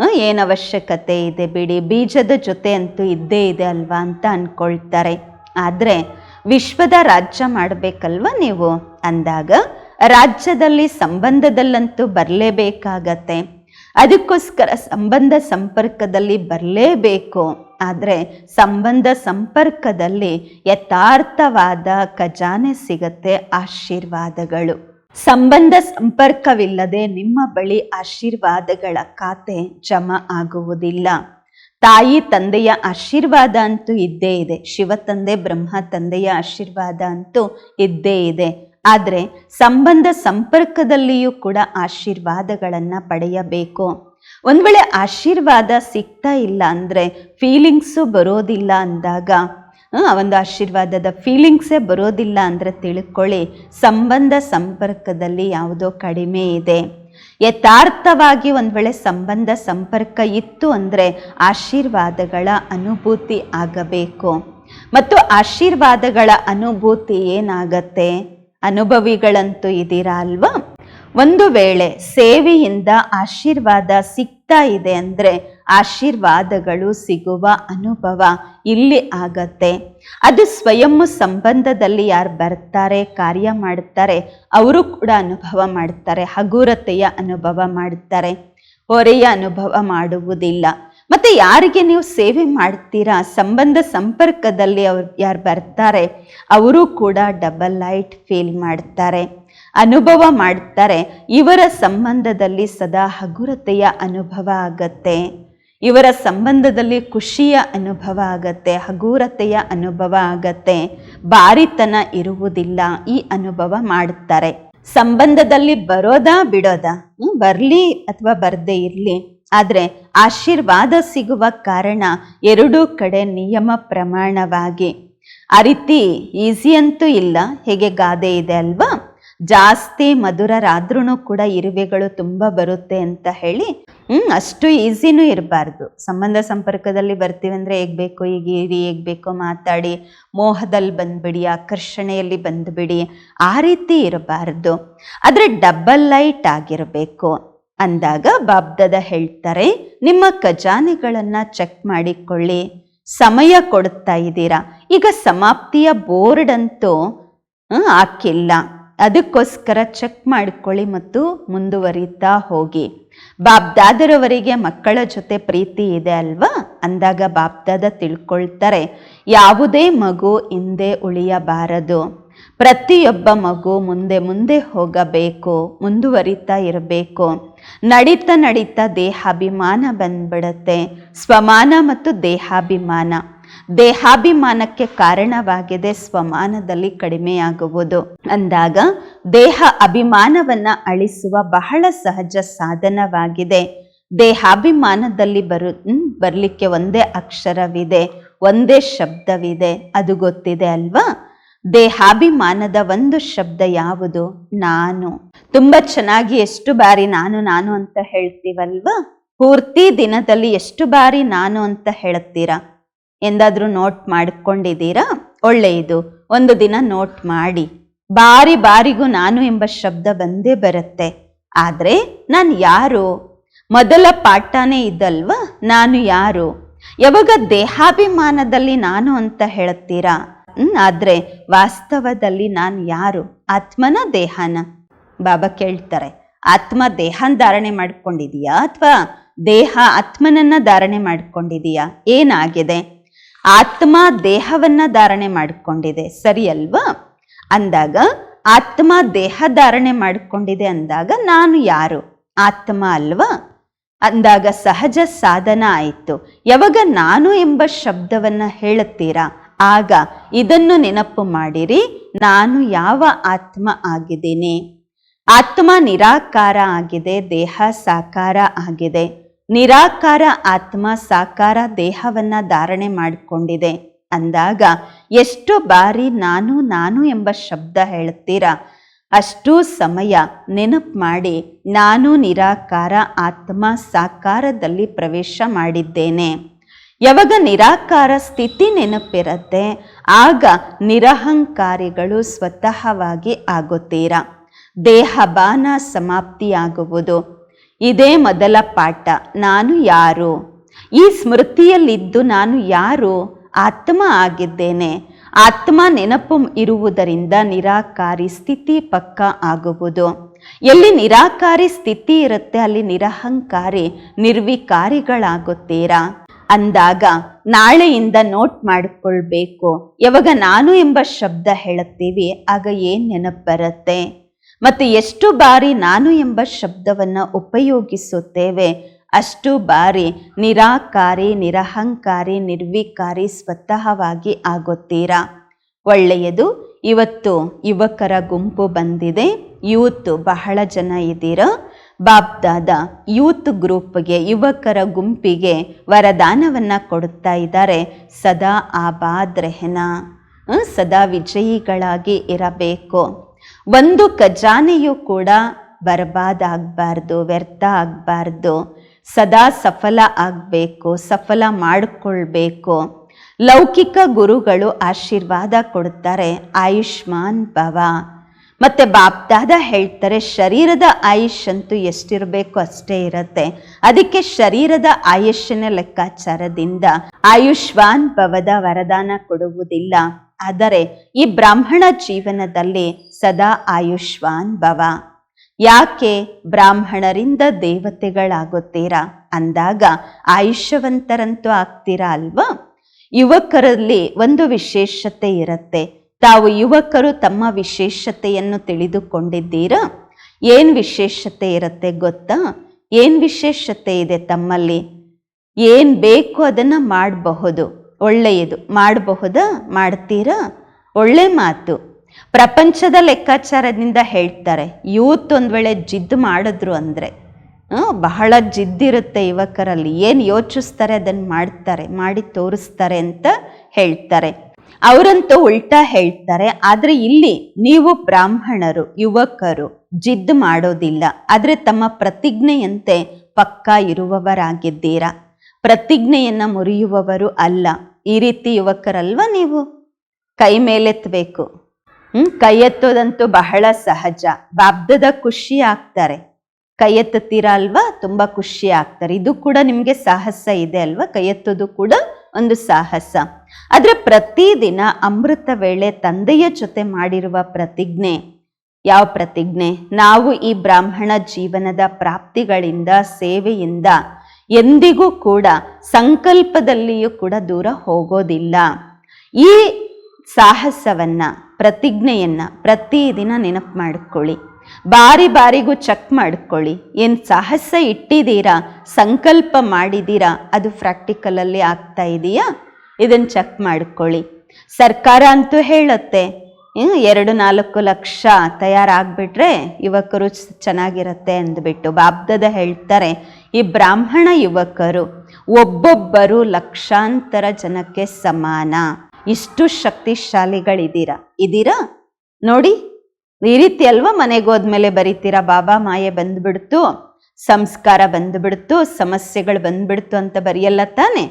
ಏನು ಅವಶ್ಯಕತೆ ಇದೆ ಬಿಡಿ? ಬೀಜದ ಜೊತೆ ಅಂತೂ ಇದ್ದೇ ಇದೆ ಅಲ್ವಾ ಅಂತ ಅಂದ್ಕೊಳ್ತಾರೆ ಆದರೆ ವಿಶ್ವದ ರಾಜ್ಯ ಮಾಡಬೇಕಲ್ವ ನೀವು? ಅಂದಾಗ ರಾಜ್ಯದಲ್ಲಿ ಸಂಬಂಧದಲ್ಲಂತೂ ಬರಲೇಬೇಕಾಗತ್ತೆ. ಅದಕ್ಕೋಸ್ಕರ ಸಂಬಂಧ ಸಂಪರ್ಕದಲ್ಲಿ ಬರಲೇಬೇಕು. ಆದರೆ ಸಂಬಂಧ ಸಂಪರ್ಕದಲ್ಲಿ ಯಥಾರ್ಥವಾದ ಖಜಾನೆ ಸಿಗತ್ತೆ ಆಶೀರ್ವಾದಗಳು. ಸಂಬಂಧ ಸಂಪರ್ಕವಿಲ್ಲದೆ ನಿಮ್ಮ ಬಳಿ ಆಶೀರ್ವಾದಗಳ ಖಾತೆ ಜಮಾ ಆಗುವುದಿಲ್ಲ. ತಾಯಿ ತಂದೆಯ ಆಶೀರ್ವಾದ ಅಂತೂ ಇದ್ದೇ ಇದೆ. ಶಿವ ತಂದೆ, ಬ್ರಹ್ಮ ತಂದೆಯ ಆಶೀರ್ವಾದ ಅಂತೂ ಇದ್ದೇ ಇದೆ. ಆದರೆ ಸಂಬಂಧ ಸಂಪರ್ಕದಲ್ಲಿಯೂ ಕೂಡ ಆಶೀರ್ವಾದಗಳನ್ನು ಪಡೆಯಬೇಕು. ಒಂದು ವೇಳೆ ಆಶೀರ್ವಾದ ಸಿಗ್ತಾ ಇಲ್ಲ ಅಂದರೆ ಫೀಲಿಂಗ್ಸು ಬರೋದಿಲ್ಲ ಅಂದಾಗ ಆ ಒಂದು ಆಶೀರ್ವಾದದ ಫೀಲಿಂಗ್ಸೇ ಬರೋದಿಲ್ಲ ಅಂದರೆ ತಿಳ್ಕೊಳ್ಳಿ, ಸಂಬಂಧ ಸಂಪರ್ಕದಲ್ಲಿ ಯಾವುದೋ ಕಡಿಮೆ ಇದೆ. ಯಥಾರ್ಥವಾಗಿ ಒಂದು ವೇಳೆ ಸಂಬಂಧ ಸಂಪರ್ಕ ಇತ್ತು ಅಂದರೆ ಆಶೀರ್ವಾದಗಳ ಅನುಭೂತಿ ಆಗಬೇಕು. ಮತ್ತು ಆಶೀರ್ವಾದಗಳ ಅನುಭೂತಿ ಏನಾಗತ್ತೆ? ಅನುಭವಿಗಳಂತೂ ಇದ್ದೀರಾ ಅಲ್ವಾ? ಒಂದು ವೇಳೆ ಸೇವೆಯಿಂದ ಆಶೀರ್ವಾದ ಸಿಗ್ತಾ ಇದೆ ಅಂದರೆ ಆಶೀರ್ವಾದಗಳು ಸಿಗುವ ಅನುಭವ ಇಲ್ಲಿ ಆಗತ್ತೆ. ಅದು ಸ್ವಯಂ ಸಂಬಂಧದಲ್ಲಿ ಯಾರು ಬರ್ತಾರೆ, ಕಾರ್ಯ ಮಾಡ್ತಾರೆ, ಅವರು ಕೂಡ ಅನುಭವ ಮಾಡ್ತಾರೆ, ಹಗುರತೆಯ ಅನುಭವ ಮಾಡ್ತಾರೆ. ಹೊರೆಯ ಅನುಭವ ಮಾಡುವುದಿಲ್ಲ. ಮತ್ತೆ ಯಾರಿಗೆ ನೀವು ಸೇವೆ ಮಾಡ್ತೀರಾ? ಸಂಬಂಧ ಸಂಪರ್ಕದಲ್ಲಿ ಅವ್ರು ಯಾರು ಬರ್ತಾರೆ, ಅವರು ಕೂಡ ಡಬಲ್ ಲೈಟ್ ಫೀಲ್ ಮಾಡ್ತಾರೆ, ಅನುಭವ ಮಾಡ್ತಾರೆ. ಇವರ ಸಂಬಂಧದಲ್ಲಿ ಸದಾ ಹಗುರತೆಯ ಅನುಭವ ಆಗತ್ತೆ. ಇವರ ಸಂಬಂಧದಲ್ಲಿ ಖುಷಿಯ ಅನುಭವ ಆಗತ್ತೆ, ಹಗುರತೆಯ ಅನುಭವ ಆಗತ್ತೆ. ಬಾರಿತನ ಇರುವುದಿಲ್ಲ ಈ ಅನುಭವ ಮಾಡುತ್ತಾರೆ ಸಂಬಂಧದಲ್ಲಿ ಬರೋದಾ ಬಿಡೋದಾ? ಬರಲಿ ಅಥವಾ ಬರದೇ ಇರಲಿ. ಆದರೆ ಆಶೀರ್ವಾದ ಸಿಗುವ ಕಾರಣ ಎರಡೂ ಕಡೆ ನಿಯಮ ಪ್ರಮಾಣವಾಗಿ. ಆ ರೀತಿ ಈಸಿ ಅಂತೂ ಇಲ್ಲ, ಹೇಗೆ ಗಾದೆ ಇದೆ ಅಲ್ವಾ? ಜಾಸ್ತಿ ಮಧುರರಾದ್ರೂ ಕೂಡ ಇರುವೆಗಳು ತುಂಬ ಬರುತ್ತೆ ಅಂತ ಹೇಳಿ ಹ್ಞೂ ಅಷ್ಟು ಈಸಿನೂ ಇರಬಾರ್ದು. ಸಂಬಂಧ ಸಂಪರ್ಕದಲ್ಲಿ ಬರ್ತೀವಿ ಹೇಗೆ ಬೇಕು ಈಗ ಇರಿ, ಹೇಗೆ ಬೇಕೋ ಮಾತಾಡಿ, ಮೋಹದಲ್ಲಿ ಬಂದ್ಬಿಡಿ, ಆಕರ್ಷಣೆಯಲ್ಲಿ ಬಂದುಬಿಡಿ, ಆ ರೀತಿ ಇರಬಾರ್ದು. ಆದರೆ ಡಬಲ್ ಲೈಟ್ ಆಗಿರಬೇಕು. ಅಂದಾಗ ಬಾಬ್ದದ ಹೇಳ್ತಾರೆ, ನಿಮ್ಮ ಖಜಾನೆಗಳನ್ನು ಚೆಕ್ ಮಾಡಿಕೊಳ್ಳಿ. ಸಮಯ ಕೊಡ್ತಾ ಇದ್ದೀರಾ. ಈಗ ಸಮಾಪ್ತಿಯ ಬೋರ್ಡ್ ಅಂತೂ ಹಾಕಿಲ್ಲ. ಅದಕ್ಕೋಸ್ಕರ ಚೆಕ್ ಮಾಡಿಕೊಳ್ಳಿ ಮತ್ತು ಮುಂದುವರಿತಾ ಹೋಗಿ. ಬಾಬ್ದಾದರವರಿಗೆ ಮಕ್ಕಳ ಜೊತೆ ಪ್ರೀತಿ ಇದೆ ಅಲ್ವಾ? ಅಂದಾಗ ಬಾಬ್ದಾದ ತಿಳ್ಕೊಳ್ತಾರೆ, ಯಾವುದೇ ಮಗು ಹಿಂದೆ ಉಳಿಯಬಾರದು. ಪ್ರತಿಯೊಬ್ಬ ಮಗು ಮುಂದೆ ಮುಂದೆ ಹೋಗಬೇಕು, ಮುಂದುವರಿತಾ ಇರಬೇಕು. ನಡೀತಾ ನಡೀತಾ ದೇಹಾಭಿಮಾನ ಬಂದ್ಬಿಡತ್ತೆ. ಸ್ವಮಾನ ಮತ್ತು ದೇಹಾಭಿಮಾನ. ದೇಹಾಭಿಮಾನಕ್ಕೆ ಕಾರಣವಾಗಿದೆ, ಸ್ವಮಾನದಲ್ಲಿ ಕಡಿಮೆಯಾಗುವುದು. ಅಂದಾಗ ದೇಹ ಅಭಿಮಾನವನ್ನ ಅಳಿಸುವ ಬಹಳ ಸಹಜ ಸಾಧನವಾಗಿದೆ. ದೇಹಾಭಿಮಾನದಲ್ಲಿ ಬರು ಬರಲಿಕ್ಕೆ ಒಂದೇ ಅಕ್ಷರವಿದೆ, ಒಂದೇ ಶಬ್ದವಿದೆ. ಅದು ಗೊತ್ತಿದೆ ಅಲ್ವಾ? ದೇಹಾಭಿಮಾನದ ಒಂದು ಶಬ್ದ ಯಾವುದು? ನಾನು. ತುಂಬಾ ಚೆನ್ನಾಗಿ ಎಷ್ಟು ಬಾರಿ ನಾನು ನಾನು ಅಂತ ಹೇಳ್ತೀವಲ್ವಾ? ಪೂರ್ತಿ ದಿನದಲ್ಲಿ ಎಷ್ಟು ಬಾರಿ ನಾನು ಅಂತ ಹೇಳ್ತೀರಾ? ಎಂದಾದ್ರೂ ನೋಟ್ ಮಾಡಿಕೊಂಡಿದ್ದೀರಾ? ಒಳ್ಳೆಯದು. ಒಂದು ದಿನ ನೋಟ್ ಮಾಡಿ. ಬಾರಿ ಬಾರಿಗೂ ನಾನು ಎಂಬ ಶಬ್ದ ಬಂದೇ ಬರುತ್ತೆ. ಆದರೆ ನಾನು ಯಾರು? ಮೊದಲ ಪಾಠನೇ ಇದ್ದಲ್ವ ನಾನು ಯಾರು? ಯಾವಾಗ ದೇಹಾಭಿಮಾನದಲ್ಲಿ ನಾನು ಅಂತ ಹೇಳುತ್ತೀರಾ? ಆದರೆ ವಾಸ್ತವದಲ್ಲಿ ನಾನು ಯಾರು? ಆತ್ಮನ ದೇಹನ? ಬಾಬಾ ಕೇಳ್ತಾರೆ. ಆತ್ಮ ದೇಹನ ಧಾರಣೆ ಮಾಡಿಕೊಂಡಿದೀಯಾ ಅಥವಾ ದೇಹ ಆತ್ಮನನ್ನ ಧಾರಣೆ ಮಾಡ್ಕೊಂಡಿದೀಯಾ? ಏನಾಗಿದೆ? ಆತ್ಮ ದೇಹವನ್ನ ಧಾರಣೆ ಮಾಡಿಕೊಂಡಿದೆ. ಸರಿ ಅಲ್ವಾ? ಅಂದಾಗ ಆತ್ಮ ದೇಹ ಧಾರಣೆ ಮಾಡಿಕೊಂಡಿದೆ ಅಂದಾಗ ನಾನು ಯಾರು? ಆತ್ಮ ಅಲ್ವಾ? ಅಂದಾಗ ಸಹಜ ಸಾಧನ ಆಯಿತು. ಯಾವಾಗ ನಾನು ಎಂಬ ಶಬ್ದವನ್ನು ಹೇಳುತ್ತೀರಾ? ಆಗ ಇದನ್ನು ನೆನಪು ಮಾಡಿರಿ, ನಾನು ಯಾವ ಆತ್ಮ ಆಗಿದ್ದೀನಿ? ಆತ್ಮ ನಿರಾಕಾರ ಆಗಿದೆ, ದೇಹ ಸಾಕಾರ ಆಗಿದೆ. ನಿರಾಕಾರ ಆತ್ಮ ಸಾಕಾರ ದೇಹವನ್ನ ಧಾರಣೆ ಮಾಡಿಕೊಂಡಿದೆ. ಅಂದಾಗ, ಎಷ್ಟು ಬಾರಿ ನಾನು ನಾನು ಎಂಬ ಶಬ್ದ ಹೇಳುತ್ತೀರಾ? ಅಷ್ಟೂ ಸಮಯ ನೆನಪು ಮಾಡಿ ನಾನು ನಿರಾಕಾರ ಆತ್ಮ ಸಾಕಾರದಲ್ಲಿ ಪ್ರವೇಶ ಮಾಡಿದ್ದೇನೆ. ಯಾವಾಗ ನಿರಾಕಾರ ಸ್ಥಿತಿ ನೆನಪಿರತ್ತೆ, ಆಗ ನಿರಹಂಕಾರಿಗಳು ಸ್ವತಃವಾಗಿ ಆಗುತ್ತೀರಾ? ದೇಹಬಾನ ಸಮಾಪ್ತಿಯಾಗುವುದು. ಇದೇ ಮೊದಲ ಪಾಠ. ನಾನು ಯಾರು? ಈ ಸ್ಮೃತಿಯಲ್ಲಿದ್ದು ನಾನು ಯಾರು? ಆತ್ಮ ಆಗಿದ್ದೇನೆ. ಆತ್ಮ ನೆನಪು ಇರುವುದರಿಂದ ನಿರಾಕಾರಿ ಸ್ಥಿತಿ ಪಕ್ಕ ಆಗುವುದು. ಎಲ್ಲಿ ನಿರಾಕಾರಿ ಸ್ಥಿತಿ ಇರುತ್ತೆ, ಅಲ್ಲಿ ನಿರಹಂಕಾರಿ ನಿರ್ವಿಕಾರಿಗಳಾಗುತ್ತೀರಾ? ಅಂದಾಗ ನಾಳೆಯಿಂದ ನೋಟ್ ಮಾಡಿಕೊಳ್ಬೇಕು. ಯಾವಾಗ ನಾನು ಎಂಬ ಶಬ್ದ ಹೇಳುತ್ತೀವಿ, ಆಗ ಏನು ನೆನಪು ಬರುತ್ತೆ? ಮತ್ತು ಎಷ್ಟು ಬಾರಿ ನಾನು ಎಂಬ ಶಬ್ದವನ್ನು ಉಪಯೋಗಿಸುತ್ತೇವೆ, ಅಷ್ಟು ಬಾರಿ ನಿರಾಕಾರಿ, ನಿರಹಂಕಾರಿ, ನಿರ್ವಿಕಾರಿ ಸ್ವತಃವಾಗಿ ಆಗುತ್ತೀರಾ? ಒಳ್ಳೆಯದು. ಇವತ್ತು ಯುವಕರ ಗುಂಪು ಬಂದಿದೆ. ಯೂತ್ ಬಹಳ ಜನ ಇದ್ದೀರ? ಬಾಬ್ದಾದ ಯೂತ್ ಗ್ರೂಪ್ಗೆ, ಯುವಕರ ಗುಂಪಿಗೆ ವರದಾನವನ್ನು ಕೊಡುತ್ತಾ ಇದ್ದಾರೆ. ಸದಾ ರೆಹನ. ಸದಾ ವಿಜಯಿಗಳಾಗಿ ಇರಬೇಕು. ಒಂದು ಖಜಾನೆಯು ಕೂಡ ಬರ್ಬಾದ್ ಆಗಬಾರ್ದು ವ್ಯರ್ಥ ಆಗಬಾರ್ದು, ಸದಾ ಸಫಲ ಆಗಬೇಕು, ಸಫಲ ಮಾಡಿಕೊಳ್ಬೇಕು. ಲೌಕಿಕ ಗುರುಗಳು ಆಶೀರ್ವಾದ ಕೊಡ್ತಾರೆ, ಆಯುಷ್ಮಾನ್ ಭವ. ಮತ್ತೆ ಬಾಪ್ದಾದ ಹೇಳ್ತಾರೆ, ಶರೀರದ ಆಯುಷ್ ಅಂತೂ ಎಷ್ಟಿರಬೇಕು ಅಷ್ಟೇ ಇರತ್ತೆ. ಅದಕ್ಕೆ ಶರೀರದ ಆಯುಷ್ಯನ ಲೆಕ್ಕಾಚಾರದಿಂದ ಆಯುಷ್ವಾನ್ ಭವದ ವರದಾನ ಕೊಡುವುದಿಲ್ಲ. ಆದರೆ ಈ ಬ್ರಾಹ್ಮಣ ಜೀವನದಲ್ಲಿ ಸದಾ ಆಯುಷ್ವಾನ್ ಭವ. ಯಾಕೆ ಬ್ರಾಹ್ಮಣರಿಂದ ದೇವತೆಗಳಾಗುತ್ತೀರಾ? ಅಂದಾಗ ಆಯುಷ್ಯವಂತರಂತೂ ಆಗ್ತೀರಾ ಅಲ್ವಾ? ಯುವಕರಲ್ಲಿ ಒಂದು ವಿಶೇಷತೆ ಇರುತ್ತೆ. ತಾವು ಯುವಕರು ತಮ್ಮ ವಿಶೇಷತೆಯನ್ನು ತಿಳಿದುಕೊಂಡಿದ್ದೀರಾ? ಏನು ವಿಶೇಷತೆ ಇರುತ್ತೆ ಗೊತ್ತಾ? ಏನು ವಿಶೇಷತೆ ಇದೆ ತಮ್ಮಲ್ಲಿ? ಏನು ಬೇಕು ಅದನ್ನ ಮಾಡಬಹುದು? ಒಳ್ಳೆಯದು. ಮಾಡಬಹುದಾ? ಮಾಡ್ತೀರಾ? ಒಳ್ಳೆ ಮಾತು. ಪ್ರಪಂಚದ ಲೆಕ್ಕಾಚಾರದಿಂದ ಹೇಳ್ತಾರೆ ಯೂತ್ ಒಂದು ವೇಳೆ ಜಿದ್ದು ಮಾಡಿದ್ರು ಅಂದರೆ. ಬಹಳ ಜಿದ್ದಿರುತ್ತೆ ಯುವಕರಲ್ಲಿ. ಏನು ಯೋಚಿಸ್ತಾರೆ ಅದನ್ನು ಮಾಡ್ತಾರೆ, ಮಾಡಿ ತೋರಿಸ್ತಾರೆ ಅಂತ ಹೇಳ್ತಾರೆ. ಅವರಂತೂ ಉಲ್ಟಾ ಹೇಳ್ತಾರೆ, ಆದರೆ ಇಲ್ಲಿ ನೀವು ಬ್ರಾಹ್ಮಣರು, ಯುವಕರು, ಜಿದ್ದು ಮಾಡೋದಿಲ್ಲ. ಆದರೆ ತಮ್ಮ ಪ್ರತಿಜ್ಞೆಯಂತೆ ಪಕ್ಕಾ ಇರುವವರಾಗಿದ್ದೀರಾ? ಪ್ರತಿಜ್ಞೆಯನ್ನು ಮುರಿಯುವವರು ಅಲ್ಲ. ಈ ರೀತಿ ಯುವಕರಲ್ವಾ ನೀವು? ಕೈ ಮೇಲೆತ್ತಬೇಕು ಹ್ಮ್, ಕೈ ಎತ್ತೋದಂತೂ ಬಹಳ ಸಹಜ. ಬಾಬ್ದದ ಖುಷಿ ಆಗ್ತಾರೆ. ಕೈ ಎತ್ತುತ್ತೀರಾ ಅಲ್ವಾ? ತುಂಬಾ ಖುಷಿ ಆಗ್ತಾರೆ. ಇದು ಕೂಡ ನಿಮ್ಗೆ ಸಾಹಸ ಇದೆ ಅಲ್ವಾ? ಕೈ ಎತ್ತೋದು ಕೂಡ ಒಂದು ಸಾಹಸ. ಆದ್ರೆ ಪ್ರತಿದಿನ ಅಮೃತ ವೇಳೆ ತಂದೆಯ ಜೊತೆ ಮಾಡಿರುವ ಪ್ರತಿಜ್ಞೆ, ಯಾವ ಪ್ರತಿಜ್ಞೆ? ನಾವು ಈ ಬ್ರಾಹ್ಮಣ ಜೀವನದ ಪ್ರಾಪ್ತಿಗಳಿಂದ, ಸೇವೆಯಿಂದ ಎಂದಿಗೂ ಕೂಡ ಸಂಕಲ್ಪದಲ್ಲಿಯೂ ಕೂಡ ದೂರ ಹೋಗೋದಿಲ್ಲ. ಈ ಸಾಹಸವನ್ನು, ಪ್ರತಿಜ್ಞೆಯನ್ನು ಪ್ರತಿದಿನ ನೆನಪು ಮಾಡಿಕೊಳ್ಳಿ. ಬಾರಿ ಬಾರಿಗೂ ಚೆಕ್ ಮಾಡ್ಕೊಳ್ಳಿ. ಏನು ಸಾಹಸ ಇಟ್ಟಿದ್ದೀರಾ? ಸಂಕಲ್ಪ ಮಾಡಿದ್ದೀರಾ? ಅದು ಪ್ರಾಕ್ಟಿಕಲಲ್ಲಿ ಆಗ್ತಾ ಇದೆಯಾ? ಇದನ್ನು ಚೆಕ್ ಮಾಡ್ಕೊಳ್ಳಿ. ಸರ್ಕಾರ ಅಂತೂ ಹೇಳುತ್ತೆ ಎರಡು ನಾಲ್ಕು ಲಕ್ಷ ತಯಾರಾಗ್ಬಿಟ್ರೆ ಯುವಕರು ಚೆನ್ನಾಗಿರತ್ತೆ ಅಂದ್ಬಿಟ್ಟು. ಬಾಬ್ದದ ಹೇಳ್ತಾರೆ ಈ ಬ್ರಾಹ್ಮಣ ಯುವಕರು ಒಬ್ಬೊಬ್ಬರು ಲಕ್ಷಾಂತರ ಜನಕ್ಕೆ ಸಮಾನ. ಇಷ್ಟು ಶಕ್ತಿಶಾಲಿಗಳಿದ್ದೀರ? ಇದ್ದೀರಾ? ನೋಡಿ, ಈ ರೀತಿ ಅಲ್ವಾ ಮನೆಗೆ ಹೋದ್ಮೇಲೆ ಬರೀತೀರಾ? ಬಾಬಾ ಮಾಯೆ ಬಂದ್ಬಿಡ್ತು, ಸಂಸ್ಕಾರ ಬಂದ್ಬಿಡ್ತು, ಸಮಸ್ಯೆಗಳು ಬಂದ್ಬಿಡ್ತು ಅಂತ ಬರೆಯಲ್ಲ ತಾನೆ?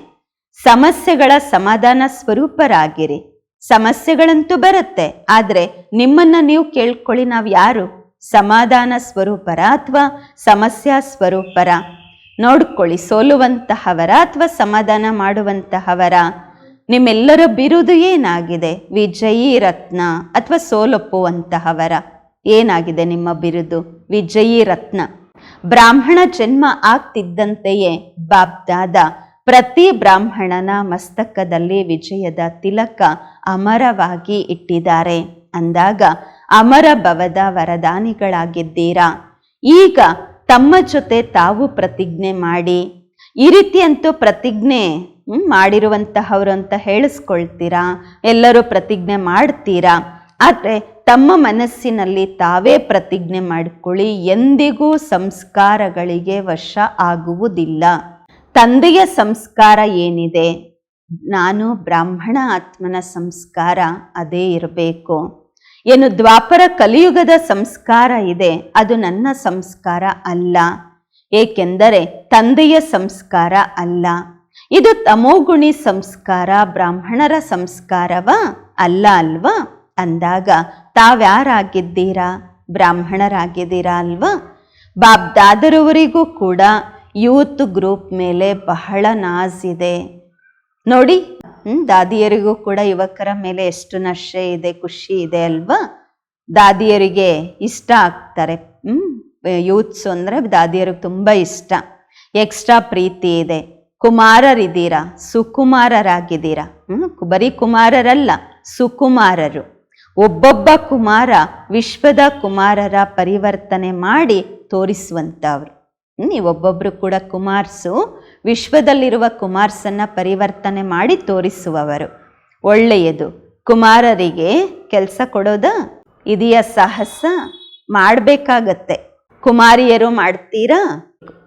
ಸಮಸ್ಯೆಗಳ ಸಮಾಧಾನ ಸ್ವರೂಪರಾಗಿರಿ. ಸಮಸ್ಯೆಗಳಂತೂ ಬರುತ್ತೆ, ಆದರೆ ನಿಮ್ಮನ್ನ ನೀವು ಕೇಳ್ಕೊಳ್ಳಿ ನಾವು ಯಾರು? ಸಮಾಧಾನ ಸ್ವರೂಪರ ಅಥವಾ ಸಮಸ್ಯಾ ಸ್ವರೂಪರ? ನೋಡ್ಕೊಳ್ಳಿ, ಸೋಲುವಂತಹವರ ಅಥವಾ ಸಮಾಧಾನ ಮಾಡುವಂತಹವರ? ನಿಮ್ಮೆಲ್ಲರ ಬಿರುದು ಏನಾಗಿದೆ? ವಿಜಯಿ ರತ್ನ ಅಥವಾ ಸೋಲೊಪ್ಪುವಂತಹವರ? ಏನಾಗಿದೆ ನಿಮ್ಮ ಬಿರುದು? ವಿಜಯಿ ರತ್ನ. ಬ್ರಾಹ್ಮಣ ಜನ್ಮ ಆಗ್ತಿದ್ದಂತೆಯೇ ಬಾಬ್ದಾದ, ಪ್ರತಿ ಬ್ರಾಹ್ಮಣನ ಮಸ್ತಕದಲ್ಲಿ ವಿಜಯದ ತಿಲಕ ಅಮರವಾಗಿ ಇಟ್ಟಿದ್ದಾರೆ. ಅಂದಾಗ ಅಮರ ಭವದ ವರದಾನಿಗಳಾಗಿದ್ದೀರಾ? ಈಗ ತಮ್ಮ ಜೊತೆ ತಾವು ಪ್ರತಿಜ್ಞೆ ಮಾಡಿ, ಈ ರೀತಿ ಅಂತೂ ಪ್ರತಿಜ್ಞೆ ಮಾಡಿರುವಂತಹವರು ಅಂತ ಹೇಳಿಸ್ಕೊಳ್ತೀರಾ? ಎಲ್ಲರೂ ಪ್ರತಿಜ್ಞೆ ಮಾಡ್ತೀರಾ? ಆದರೆ ತಮ್ಮ ಮನಸ್ಸಿನಲ್ಲಿ ತಾವೇ ಪ್ರತಿಜ್ಞೆ ಮಾಡಿಕೊಳ್ಳಿ, ಎಂದಿಗೂ ಸಂಸ್ಕಾರಗಳಿಗೆ ವಶ ಆಗುವುದಿಲ್ಲ. ತಂದೆಯ ಸಂಸ್ಕಾರ ಏನಿದೆ? ನಾನು ಬ್ರಾಹ್ಮಣ ಆತ್ಮನ ಸಂಸ್ಕಾರ, ಅದೇ ಇರಬೇಕು. ಏನು ದ್ವಾಪರ ಕಲಿಯುಗದ ಸಂಸ್ಕಾರ ಇದೆ, ಅದು ನನ್ನ ಸಂಸ್ಕಾರ ಅಲ್ಲ. ಏಕೆಂದರೆ ತಂದೆಯ ಸಂಸ್ಕಾರ ಅಲ್ಲ. ಇದು ತಮೋಗುಣಿ ಸಂಸ್ಕಾರ, ಬ್ರಾಹ್ಮಣರ ಸಂಸ್ಕಾರವ ಅಲ್ಲ ಅಲ್ವಾ? ಅಂದಾಗ ತಾವ್ಯಾರಾಗಿದ್ದೀರಾ? ಬ್ರಾಹ್ಮಣರಾಗಿದ್ದೀರಾ ಅಲ್ವಾ? ಬಾಬ್ದಾದರವರಿಗೂ ಕೂಡ ಯೂತ್ ಗ್ರೂಪ್ ಮೇಲೆ ಬಹಳ ನಾಜಿದೆ ನೋಡಿ ದಾದಿಯರಿಗೂ ಕೂಡ ಯುವಕರ ಮೇಲೆ ಎಷ್ಟು ನಶೆ ಇದೆ, ಖುಷಿ ಇದೆ ಅಲ್ವಾ? ದಾದಿಯರಿಗೆ ಇಷ್ಟ ಆಗ್ತಾರೆ. ಹ್ಮ್ ಯೂತ್ಸ್ ಅಂದ್ರೆ ದಾದಿಯರಿಗೆ ತುಂಬಾ ಇಷ್ಟ. ಎಕ್ಸ್ಟ್ರಾ ಪ್ರೀತಿ ಇದೆ. ಕುಮಾರರಿದ್ದೀರಾ? ಸುಕುಮಾರರಾಗಿದ್ದೀರಾ? ಹ್ಮ್, ಬರೀ ಕುಮಾರರಲ್ಲ, ಸುಕುಮಾರರು. ಒಬ್ಬೊಬ್ಬ ಕುಮಾರ ವಿಶ್ವದ ಕುಮಾರರ ಪರಿವರ್ತನೆ ಮಾಡಿ ತೋರಿಸುವಂತವ್ರು. ಒಬ್ಬೊಬ್ಬರು ಕೂಡ ಕುಮಾರ್ಸು. ವಿಶ್ವದಲ್ಲಿರುವ ಕುಮಾರ್ಸನ್ನ ಪರಿವರ್ತನೆ ಮಾಡಿ ತೋರಿಸುವವರು. ಒಳ್ಳೆಯದು. ಕುಮಾರರಿಗೆ ಕೆಲಸ ಕೊಡೋದ ಇದೆಯ ಸಾಹಸ ಮಾಡಬೇಕಾಗತ್ತೆ. ಕುಮಾರಿಯರು ಮಾಡ್ತೀರಾ?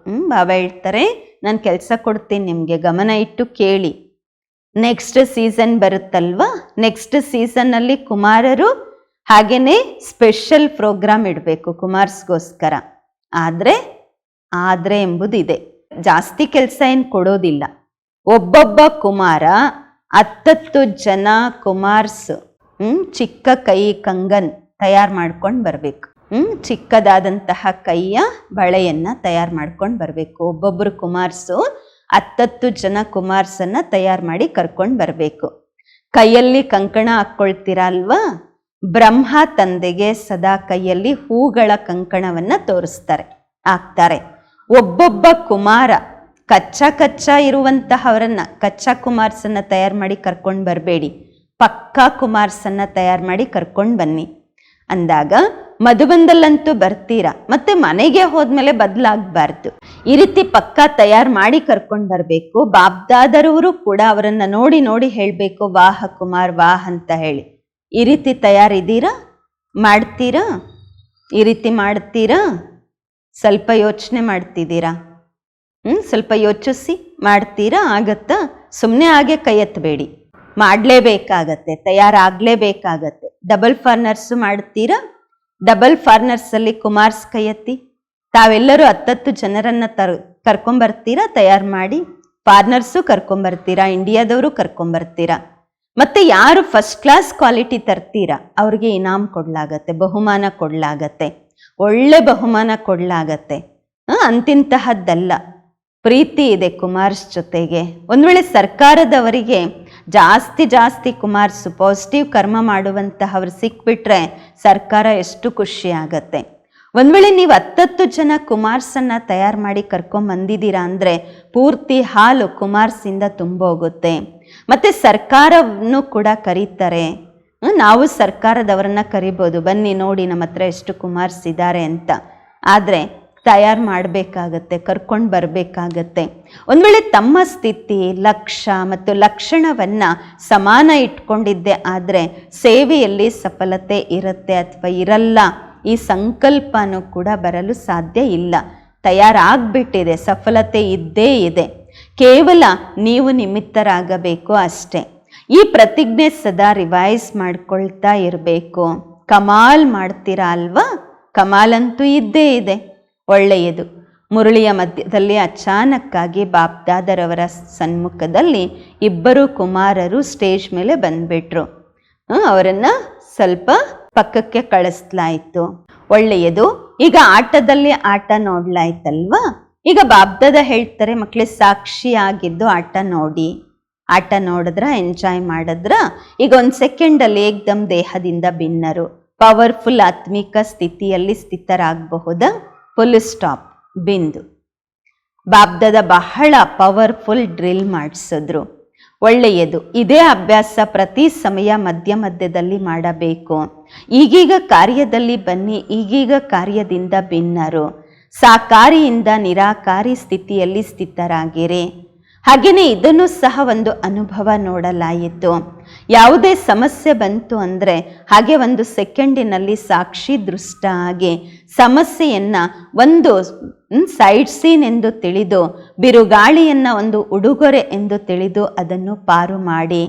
ಹ್ಮ್ ಬಾಬಾ ಹೇಳ್ತಾರೆ, ನಾನು ಕೆಲಸ ಕೊಡ್ತೀನಿ ನಿಮಗೆ, ಗಮನ ಇಟ್ಟು ಕೇಳಿ. ನೆಕ್ಸ್ಟ್ ಸೀಸನ್ ಬರುತ್ತಲ್ವಾ? ನೆಕ್ಸ್ಟ್ ಸೀಸನ್ನಲ್ಲಿ ಕುಮಾರರು ಹಾಗೆಯೇ ಸ್ಪೆಷಲ್ ಪ್ರೋಗ್ರಾಮ್ ಇಡಬೇಕು ಕುಮಾರ್ಸ್ಗೋಸ್ಕರ. ಆದರೆ ಆದರೆ ಎಂಬುದಿದೆ. ಜಾಸ್ತಿ ಕೆಲಸ ಏನು ಕೊಡೋದಿಲ್ಲ. ಒಬ್ಬೊಬ್ಬ ಕುಮಾರ ಹತ್ತತ್ತು ಜನ ಕುಮಾರ್ಸ್, ಹ್ಮ್, ಚಿಕ್ಕ ಕೈ ಕಂಗನ್ ತಯಾರು ಮಾಡ್ಕೊಂಡು ಬರಬೇಕು. ಹ್ಮ್, ಚಿಕ್ಕದಾದಂತಹ ಕೈಯ ಬಳೆಯನ್ನ ತಯಾರು ಮಾಡ್ಕೊಂಡು ಬರಬೇಕು. ಒಬ್ಬೊಬ್ಬರು ಕುಮಾರ್ಸು ಹತ್ತತ್ತು ಜನ ಕುಮಾರ್ಸನ್ನ ತಯಾರು ಮಾಡಿ ಕರ್ಕೊಂಡು ಬರಬೇಕು. ಕೈಯಲ್ಲಿ ಕಂಕಣ ಹಾಕ್ಕೊಳ್ತೀರಾ ಅಲ್ವಾ ಬ್ರಹ್ಮ ತಂದೆಗೆ ಸದಾ ಕೈಯಲ್ಲಿ ಹೂಗಳ ಕಂಕಣವನ್ನ ತೋರಿಸ್ತಾರೆ, ಹಾಕ್ತಾರೆ. ಒಬ್ಬೊಬ್ಬ ಕುಮಾರ ಕಚ್ಚಾ ಕಚ್ಚಾ ಇರುವಂತಹವರನ್ನ ಕಚ್ಚಾ ಕುಮಾರ್ಸನ್ನ ತಯಾರು ಮಾಡಿ ಕರ್ಕೊಂಡು ಬರಬೇಡಿ. ಪಕ್ಕಾ ಕುಮಾರ್ಸನ್ನ ತಯಾರು ಮಾಡಿ ಕರ್ಕೊಂಡು ಬನ್ನಿ. ಅಂದಾಗ ಮಧುಬಂದಲ್ಲಂತೂ ಬರ್ತೀರಾ? ಮತ್ತೆ ಮನೆಗೆ ಹೋದ್ಮೇಲೆ ಬದಲಾಗಬಾರ್ದು. ಈ ರೀತಿ ಪಕ್ಕಾ ತಯಾರು ಮಾಡಿ ಕರ್ಕೊಂಡು ಬರಬೇಕು. ಬಾಬ್ದಾದರವರು ಕೂಡ ಅವರನ್ನ ನೋಡಿ ನೋಡಿ ಹೇಳಬೇಕು, ವಾಹ ಕುಮಾರ್, ವಾಹ್ ಅಂತ ಹೇಳಿ. ಈ ರೀತಿ ತಯಾರಿದ್ದೀರಾ? ಮಾಡ್ತೀರಾ? ಈ ರೀತಿ ಮಾಡ್ತೀರಾ? ಸ್ವಲ್ಪ ಯೋಚನೆ ಮಾಡ್ತಿದ್ದೀರಾ? ಹ್ಞೂ ಸ್ವಲ್ಪ ಯೋಚಿಸಿ, ಮಾಡ್ತೀರಾ? ಆಗತ್ತಾ? ಸುಮ್ಮನೆ ಹಾಗೆ ಕೈ ಎತ್ತಬೇಡಿ ಮಾಡಲೇಬೇಕಾಗತ್ತೆ, ತಯಾರಾಗಲೇಬೇಕಾಗತ್ತೆ. ಡಬಲ್ ಫಾರ್ನರ್ಸು ಮಾಡ್ತೀರಾ? ಡಬಲ್ ಫಾರ್ನರ್ಸಲ್ಲಿ ಕುಮಾರ್ಸ್ ಕೈ ಎತ್ತಿ. ತಾವೆಲ್ಲರೂ ಹತ್ತತ್ತು ಜನರನ್ನು ತರ್, ಕರ್ಕೊಂಬರ್ತೀರಾ? ತಯಾರು ಮಾಡಿ. ಫಾರ್ನರ್ಸು ಕರ್ಕೊಂಬರ್ತೀರಾ? ಇಂಡಿಯಾದವರು ಕರ್ಕೊಂಬರ್ತೀರಾ? ಮತ್ತೆ ಯಾರು ಫಸ್ಟ್ ಕ್ಲಾಸ್ ಕ್ವಾಲಿಟಿ ತರ್ತೀರಾ? ಅವ್ರಿಗೆ ಇನಾಮ್ ಕೊಡಲಾಗತ್ತೆ, ಬಹುಮಾನ ಕೊಡ್ಲಾಗತ್ತೆ. ಒಳ್ಳೆ ಬಹುಮಾನ ಕೊಡಲಾಗತ್ತೆ. ಅಂತಿಂತಹದ್ದಲ್ಲ. ಪ್ರೀತಿ ಇದೆ ಕುಮಾರ್ಸ್ ಜೊತೆಗೆ. ಒಂದು ವೇಳೆ ಸರ್ಕಾರದವರಿಗೆ ಜಾಸ್ತಿ ಜಾಸ್ತಿ ಕುಮಾರ್ಸ್ ಪಾಸಿಟಿವ್ ಕರ್ಮ ಮಾಡುವಂತಹವ್ರು ಸಿಕ್ಬಿಟ್ರೆ ಸರ್ಕಾರ ಎಷ್ಟು ಖುಷಿ ಆಗತ್ತೆ. ಒಂದು ವೇಳೆ ನೀವು ಹತ್ತತ್ತು ಜನ ಕುಮಾರ್ಸನ್ನು ತಯಾರು ಮಾಡಿ ಕರ್ಕೊಂಬಂದಿದ್ದೀರಾ ಅಂದರೆ ಪೂರ್ತಿ ಹಾಲು ಕುಮಾರ್ಸಿಂದ ತುಂಬೋಗುತ್ತೆ. ಮತ್ತು ಸರ್ಕಾರವನ್ನು ಕೂಡ ಕರೀತಾರೆ. ನಾವು ಸರ್ಕಾರದವರನ್ನ ಕರಿಬೋದು. ಬನ್ನಿ ನೋಡಿ ನಮ್ಮ ಹತ್ರ ಎಷ್ಟು ಕುಮಾರ್ಸ್ ಇದ್ದಾರೆ ಅಂತ. ಆದರೆ ತಯಾರು ಮಾಡಬೇಕಾಗತ್ತೆ, ಕರ್ಕೊಂಡು ಬರಬೇಕಾಗತ್ತೆ. ಒಂದು ವೇಳೆ ತಮ್ಮ ಸ್ಥಿತಿ ಲಕ್ಷ್ಯ ಮತ್ತು ಲಕ್ಷಣವನ್ನು ಸಮಾನ ಇಟ್ಕೊಂಡಿದ್ದೆ ಆದರೆ ಸೇವೆಯಲ್ಲಿ ಸಫಲತೆ ಇರುತ್ತೆ ಅಥವಾ ಇರಲ್ಲ, ಈ ಸಂಕಲ್ಪನೂ ಕೂಡ ಬರಲು ಸಾಧ್ಯ ಇಲ್ಲ. ತಯಾರಾಗ್ಬಿಟ್ಟಿದೆ, ಸಫಲತೆ ಇದ್ದೇ ಇದೆ. ಕೇವಲ ನೀವು ನಿಮಿತ್ತರಾಗಬೇಕು ಅಷ್ಟೇ. ಈ ಪ್ರತಿಜ್ಞೆ ಸದಾ ರಿವೈಸ್ ಮಾಡ್ಕೊಳ್ತಾ ಇರಬೇಕು. ಕಮಾಲ್ ಮಾಡ್ತೀರಾ ಅಲ್ವಾ? ಕಮಾಲ್ ಅಂತೂ ಇದ್ದೇ ಇದೆ. ಒಳ್ಳೆಯದು. ಮುರಳಿಯ ಮಧ್ಯದಲ್ಲಿ ಅಚಾನಕ್ಕಾಗಿ ಬಾಪ್ದಾದರವರ ಸನ್ಮುಖದಲ್ಲಿ ಇಬ್ಬರು ಕುಮಾರರು ಸ್ಟೇಜ್ ಮೇಲೆ ಬಂದ್ಬಿಟ್ರು. ಅವರನ್ನು ಸ್ವಲ್ಪ ಪಕ್ಕಕ್ಕೆ ಕಳಿಸ್ಲಾಯಿತು. ಒಳ್ಳೆಯದು. ಈಗ ಆಟದಲ್ಲಿ ಆಟ ನೋಡ್ಲಾಯ್ತಲ್ವಾ? ಈಗ ಬಾಬ್ದಾದ ಹೇಳ್ತಾರೆ ಮಕ್ಕಳೇ ಸಾಕ್ಷಿಯಾಗಿದ್ದು ಆಟ ನೋಡಿ. ಆಟ ನೋಡಿದ್ರ ಎಂಜಾಯ್ ಮಾಡಿದ್ರ ಈಗ ಒಂದು ಸೆಕೆಂಡಲ್ಲಿ ಏಕ್ದಮ್ ದೇಹದಿಂದ ಭಿನ್ನರು. ಪವರ್ಫುಲ್ ಆತ್ಮಿಕ ಸ್ಥಿತಿಯಲ್ಲಿ ಸ್ಥಿತರಾಗಬಹುದ. ಫುಲ್ ಸ್ಟಾಪ್ ಬಿಂದು. ಬಾಬ್ದದ ಬಹಳ ಪವರ್ಫುಲ್ ಡ್ರಿಲ್ ಮಾಡಿಸಿದ್ರು. ಒಳ್ಳೆಯದು. ಇದೇ ಅಭ್ಯಾಸ ಪ್ರತಿ ಸಮಯ ಮಧ್ಯ ಮಧ್ಯದಲ್ಲಿ ಮಾಡಬೇಕು. ಈಗೀಗ ಕಾರ್ಯದಲ್ಲಿ ಬನ್ನಿ, ಈಗೀಗ ಕಾರ್ಯದಿಂದ ಭಿನ್ನರು. ಸಾಕಾರಿಯಿಂದ ನಿರಾಕಾರಿ ಸ್ಥಿತಿಯಲ್ಲಿ ಸ್ಥಿತರಾಗಿರಿ. ಹಾಗೆಯೇ ಇದನ್ನು ಸಹ ಒಂದು ಅನುಭವ ನೋಡಲಾಯಿತು. ಯಾವುದೇ ಸಮಸ್ಯೆ ಬಂತು ಅಂದರೆ ಹಾಗೆ ಒಂದು ಸೆಕೆಂಡಿನಲ್ಲಿ ಸಾಕ್ಷಿ ದೃಷ್ಟ ಆಗಿ ಸಮಸ್ಯೆಯನ್ನು ಒಂದು ಸೈಡ್ ಸೀನ್ ಎಂದು ತಿಳಿದು, ಬಿರುಗಾಳಿಯನ್ನು ಒಂದು ಉಡುಗೊರೆ ಎಂದು ತಿಳಿದು ಅದನ್ನು ಪಾರು ಮಾಡಿ.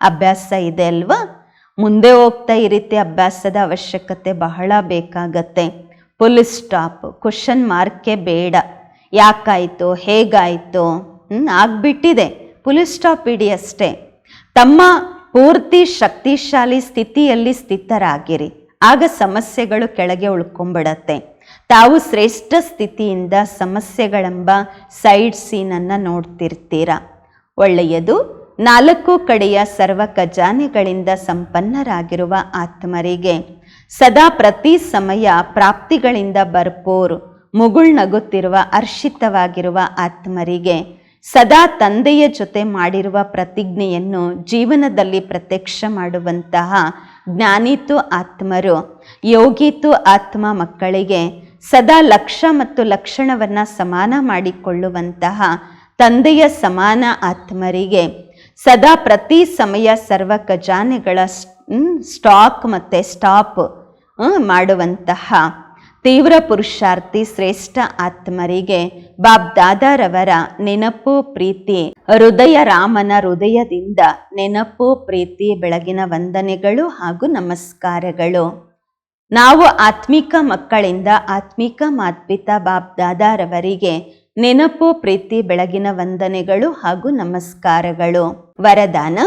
ಅಭ್ಯಾಸ ಇದೆ ಅಲ್ವಾ? ಮುಂದೆ ಹೋಗ್ತಾ ಈ ರೀತಿ ಅಭ್ಯಾಸದ ಅವಶ್ಯಕತೆ ಬಹಳ ಬೇಕಾಗತ್ತೆ. ಫುಲ್ ಸ್ಟಾಪ್, ಕ್ವಶನ್ ಮಾರ್ಕೆ ಬೇಡ. ಯಾಕಾಯಿತು? ಹೇಗಾಯಿತು? ಆಗ್ಬಿಟ್ಟಿದೆ. ಫುಲ್ ಸ್ಟಾಪ್ ಇಡಿ ಅಷ್ಟೇ. ತಮ್ಮ ಪೂರ್ತಿ ಶಕ್ತಿಶಾಲಿ ಸ್ಥಿತಿಯಲ್ಲಿ ಸ್ಥಿತರಾಗಿರಿ. ಆಗ ಸಮಸ್ಯೆಗಳು ಕೆಳಗೆ ಉಳ್ಕೊಂಬಿಡತ್ತೆ. ತಾವು ಶ್ರೇಷ್ಠ ಸ್ಥಿತಿಯಿಂದ ಸಮಸ್ಯೆಗಳೆಂಬ ಸೈಡ್ ಸೀನನ್ನು ನೋಡ್ತಿರ್ತೀರ? ಒಳ್ಳೆಯದು. ನಾಲ್ಕು ಕಡೆಯ ಸರ್ವ ಖಜಾನೆಗಳಿಂದ ಸಂಪನ್ನರಾಗಿರುವ ಆತ್ಮರಿಗೆ ಸದಾ ಪ್ರತಿ ಸಮಯ ಪ್ರಾಪ್ತಿಗಳಿಂದ ಭರ್ಪೂರ್ ಮುಗುಳ್ನಗುತ್ತಿರುವ ಅರ್ಷಿತವಾಗಿರುವ ಆತ್ಮರಿಗೆ ಸದಾ ತಂದೆಯ ಜೊತೆ ಮಾಡಿರುವ ಪ್ರತಿಜ್ಞೆಯನ್ನು ಜೀವನದಲ್ಲಿ ಪ್ರತ್ಯಕ್ಷ ಮಾಡುವಂತಹ ಜ್ಞಾನಿತು ಆತ್ಮರು, ಯೋಗೀತು ಆತ್ಮ ಮಕ್ಕಳಿಗೆ ಸದಾ ಲಕ್ಷ ಮತ್ತು ಲಕ್ಷಣವನ್ನು ಸಮಾನ ಮಾಡಿಕೊಳ್ಳುವಂತಹ ತಂದೆಯ ಸಮಾನ ಆತ್ಮರಿಗೆ ಸದಾ ಪ್ರತಿ ಸಮಯ ಸರ್ವ ಖಜಾನೆಗಳ ಸ್ಟಾಕ್ ಮತ್ತು ಸ್ಟಾಪ್ ಮಾಡುವಂತಹ ತೀವ್ರ ಪುರುಷಾರ್ಥಿ ಶ್ರೇಷ್ಠ ಆತ್ಮರಿಗೆ ಬಾಬ್ ದಾದಾರವರ ನೆನಪು ಪ್ರೀತಿ. ಹೃದಯ ರಾಮನ ಹೃದಯದಿಂದ ನೆನಪು ಪ್ರೀತಿ ಬೆಳಗಿನ ವಂದನೆಗಳು ಹಾಗೂ ನಮಸ್ಕಾರಗಳು. ನಾವು ಆತ್ಮಿಕ ಮಕ್ಕಳಿಂದ ಆತ್ಮಿಕ ಮಾತ್ಪಿತ ಬಾಬ್ ದಾದಾರವರಿಗೆ ನೆನಪು ಪ್ರೀತಿ ಬೆಳಗಿನ ವಂದನೆಗಳು ಹಾಗೂ ನಮಸ್ಕಾರಗಳು. ವರದಾನ,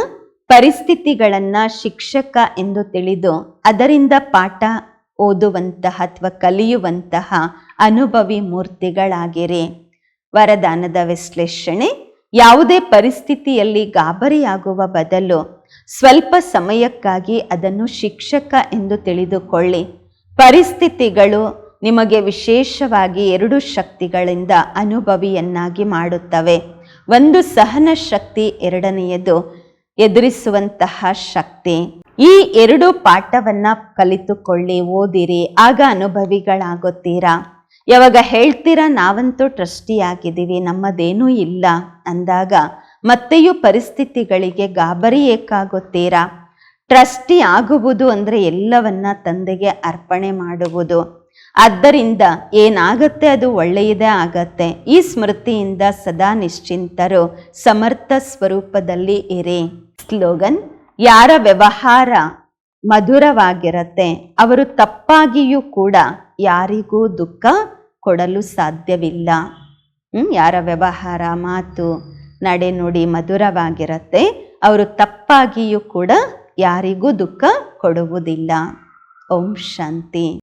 ಪರಿಸ್ಥಿತಿಗಳನ್ನ ಶಿಕ್ಷಕ ಎಂದು ತಿಳಿದು ಅದರಿಂದ ಪಾಠ ಓದುವಂತಹ ಅಥವಾ ಕಲಿಯುವಂತಹ ಅನುಭವಿ ಮೂರ್ತಿಗಳಾಗಿರಿ. ವರದಾನದ ವಿಶ್ಲೇಷಣೆ, ಯಾವುದೇ ಪರಿಸ್ಥಿತಿಯಲ್ಲಿ ಗಾಬರಿಯಾಗುವ ಬದಲು ಸ್ವಲ್ಪ ಸಮಯಕ್ಕಾಗಿ ಅದನ್ನು ಶಿಕ್ಷಕ ಎಂದು ತಿಳಿದುಕೊಳ್ಳಿ. ಪರಿಸ್ಥಿತಿಗಳು ನಿಮಗೆ ವಿಶೇಷವಾಗಿ ಎರಡು ಶಕ್ತಿಗಳಿಂದ ಅನುಭವಿಯನ್ನಾಗಿ ಮಾಡುತ್ತವೆ. ಒಂದು ಸಹನ ಶಕ್ತಿ ಎರಡನೆಯದು ಎದುರಿಸುವಂತಹ ಶಕ್ತಿ. ಈ ಎರಡು ಪಾಠವನ್ನ ಕಲಿತುಕೊಳ್ಳಿ, ಓದಿರಿ, ಆಗ ಅನುಭವಿಗಳಾಗುತ್ತೀರಾ? ಯಾವಾಗ ಹೇಳ್ತೀರಾ, ನಾವಂತೂ ಟ್ರಸ್ಟಿ ಆಗಿದ್ದೀವಿ ನಮ್ಮದೇನೂ ಇಲ್ಲ ಅಂದಾಗ ಮತ್ತೆಯೂ ಪರಿಸ್ಥಿತಿಗಳಿಗೆ ಗಾಬರಿ ಏಕಾಗುತ್ತೀರಾ? ಟ್ರಸ್ಟಿ ಆಗುವುದು ಅಂದರೆ ಎಲ್ಲವನ್ನ ತಂದೆಗೆ ಅರ್ಪಣೆ ಮಾಡುವುದು. ಆದ್ದರಿಂದ ಏನಾಗತ್ತೆ ಅದು ಒಳ್ಳೆಯದೇ ಆಗತ್ತೆ. ಈ ಸ್ಮೃತಿಯಿಂದ ಸದಾ ನಿಶ್ಚಿಂತರು ಸಮರ್ಥ ಸ್ವರೂಪದಲ್ಲಿ ಇರಿ. ಸ್ಲೋಗನ್ ಯಾರ ವ್ಯವಹಾರ ಮಧುರವಾಗಿರತ್ತೆ, ಅವರು ತಪ್ಪಾಗಿಯೂ ಕೂಡ ಯಾರಿಗೂ ದುಃಖ ಕೊಡಲು ಸಾಧ್ಯವಿಲ್ಲ. ಯಾರ ವ್ಯವಹಾರ, ಮಾತು ನಡೆ ನುಡಿ ಮಧುರವಾಗಿರತ್ತೆ, ಅವರು ತಪ್ಪಾಗಿಯೂ ಕೂಡ ಯಾರಿಗೂ ದುಃಖ ಕೊಡುವುದಿಲ್ಲ. ಓಂ ಶಾಂತಿ.